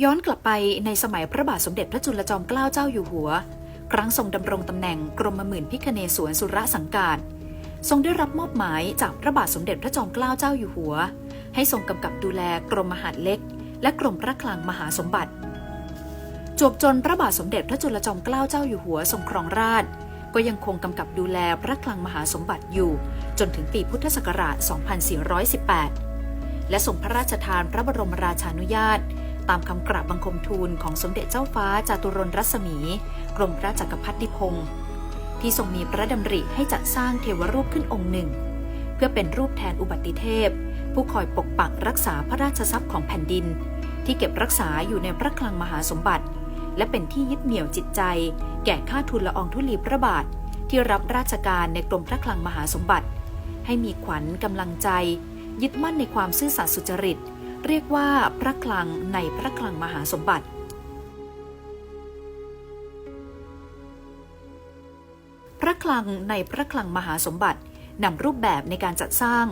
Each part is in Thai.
ย้อนกลับไปในสมัยพระบาทสมเด็จพระจุลจอมเกล้าเจ้าอยู่หัว ครั้งทรงดำรงตำแหน่งกรมหมื่นพิคเนศวรสุรสังกาศทรงได้รับมอบหมายจากพระบาทสมเด็จพระจอมเกล้าเจ้าอยู่หัว ให้ทรงกำกับดูแลกรมมหาดเล็ก และกรมพระคลังมหาสมบัติ จวบจนพระบาทสมเด็จพระจุลจอมเกล้าเจ้าอยู่หัวทรงครองราชก็ยังคงกำกับดูแลพระคลังมหาสมบัติอยู่ จนถึงปีพุทธศักราช 2418 และทรงพระราชทานพระบรมราชานุญาต ตามคำกราบบังคมทูลของสมเด็จเจ้าฟ้าจาตุรนรัศมี กรมพระจักรพรรดิพงศ์ที่ทรงมีพระดำริให้จัดสร้างเทวรูปขึ้นองค์หนึ่ง เพื่อเป็นรูปแทนอุบัติเทพ ผู้คอยปกปักรักษาพระราชทรัพย์ของแผ่นดิน ที่เก็บรักษาอยู่ในพระคลังมหาสมบัติ และเป็นที่ยึดเหนี่ยวจิตใจ แก่ข้าทูลละอองธุลีพระบาท ที่รับราชการในกรมพระคลังมหาสมบัติ ให้มีขวัญกำลังใจ ยึดมั่นในความซื่อสัตย์สุจริต เรียกว่าพระคลังในพระคลังมหาสมบัติ พระคลังในพระคลังมหาสมบัตินำรูปแบบในการจัดสร้าง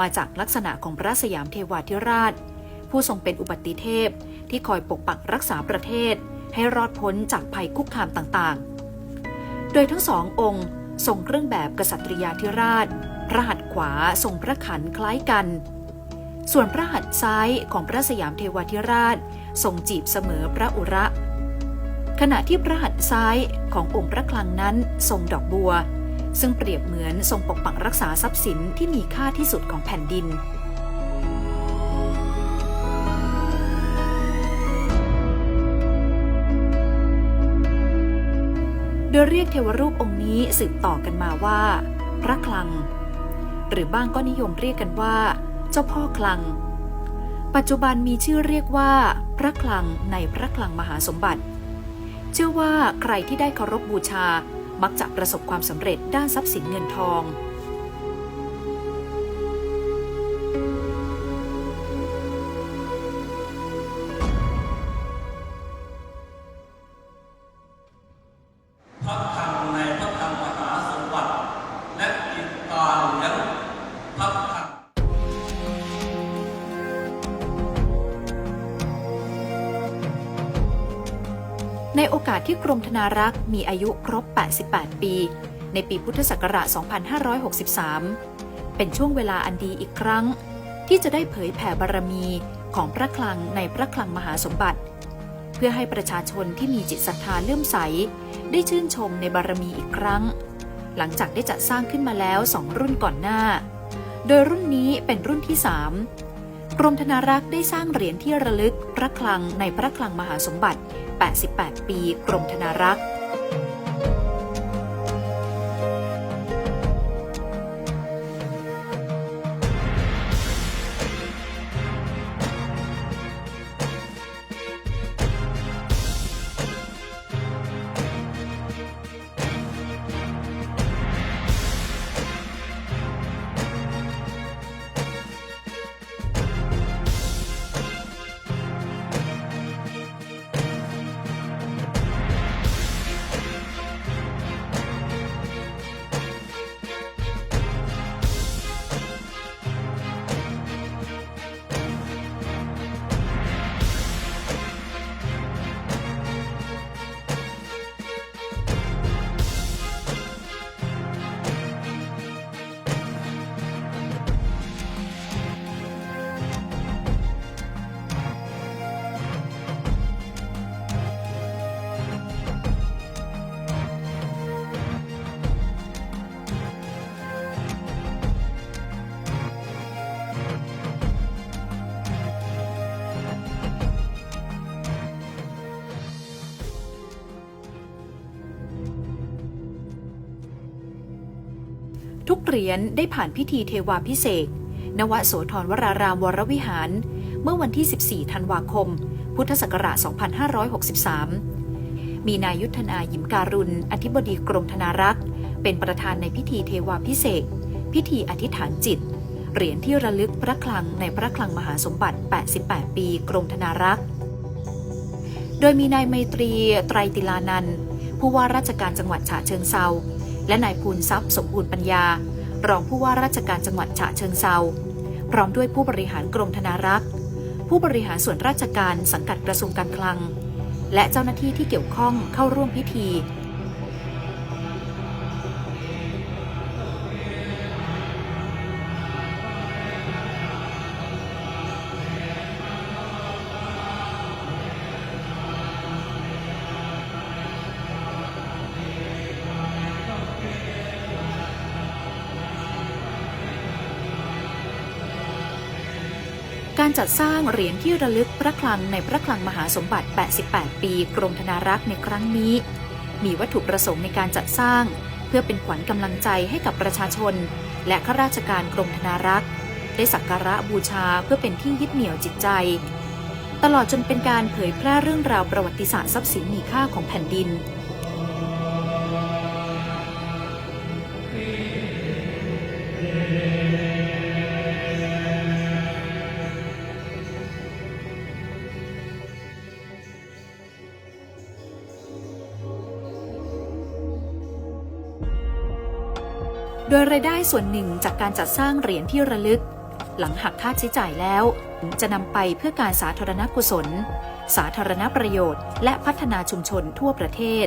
มาจากลักษณะของพระสยามเทวาธิราช ผู้ทรงเป็นอุบัติเทพที่คอยปกปักรักษาประเทศ ให้รอดพ้นจากภัยคุกคามต่างๆ โดยทั้งสององค์ทรงเครื่องแบบกษัตริยาธิราช พระหัตถ์ขวาทรงพระขันคล้ายกัน ส่วนพระหัตถ์ซ้ายของพระสยามเทวาธิราชทรงจีบเสมอพระอุระ ขณะที่พระหัตถ์ซ้ายขององค์พระคลังนั้นทรงดอกบัว ซึ่งเปรียบเหมือนทรงปกปักรักษาทรัพย์สินที่มีค่าที่สุดของแผ่นดินโดยเรียกเทวรูปองค์นี้สืบต่อกันมาว่า พระคลัง หรือบ้างก็นิยมเรียกกันว่า เจ้าพ่อคลัง ปัจจุบันมีชื่อเรียกว่า พระคลังในพระคลังมหาสมบัติ เชื่อว่าใครที่ได้เคารพบูชามักจะประสบความสำเร็จด้านทรัพย์สินเงินทอง ในโอกาสที่กรมธนารักษ์มีอายุครบ 88 ปี ในปีพุทธศักราช 2563 เป็นช่วงเวลาอันดีอีกครั้ง ที่จะได้เผยแผ่บารมีของพระคลังในพระคลังมหาสมบัติ เพื่อให้ประชาชนที่มีจิตศรัทธาเลื่อมใส ได้ชื่นชมในบารมีอีกครั้ง หลังจากได้จัดสร้างขึ้นมาแล้วสองรุ่นก่อนหน้า โดยรุ่นนี้เป็นรุ่นที่ 3 กรมธนารักษ์ได้สร้างเหรียญที่ระลึกพระคลังในพระคลังมหาสมบัติ 88 ปี กรมธนารักษ์ ทุกเหรียญได้ผ่านพิธีเทวาพิเศษนวโสธรวรารามวรวิหาร เมื่อวันที่ 14 ธันวาคม พุทธศักราช 2563 มีนายยุทธนายิมการุณ อธิบดีกรมธนารักษ์ เป็นประธานในพิธีเทวาพิเศษ พิธีอธิษฐานจิต เหรียญที่ระลึกพระคลังในพระคลังมหาสมบัติ 88 ปีกรมธนารักษ์ โดยมีนายไมตรีไตรติลานันผู้ว่าราชการจังหวัดฉะเชิงเซา และนายภูนทรัพย์สมบูรณ์ปัญญา รองผู้ว่าราชการจังหวัดฉะเชิงเซาพร้อมด้วยผู้บริหารกรมธนารักษ์ ผู้บริหารส่วนราชการสังกัดกระทรวงการคลัง และเจ้าหน้าที่ที่เกี่ยวข้องเข้าร่วมพิธี การจัดสร้างเหรียญที่ระลึกพระคลังในพระคลังมหาสมบัติ 88 ปีกรมธนารักษ์ในครั้งนี้ มีวัตถุประสงค์ในการจัดสร้าง เพื่อเป็นขวัญกำลังใจให้กับประชาชน และข้าราชการกรมธนารักษ์ ได้สักการะบูชาเพื่อเป็นที่ยึดเหนี่ยวจิตใจ ตลอดจนเป็นการเผยแพร่เรื่องราวประวัติศาสตร์ทรัพย์สินมีค่าของแผ่นดิน โดยรายได้ส่วนหนึ่งจากการจัดสร้างเหรียญที่ระลึก หลังหักค่าใช้จ่ายแล้ว จะนำไปเพื่อการสาธารณกุศล สาธารณประโยชน์ และพัฒนาชุมชนทั่วประเทศ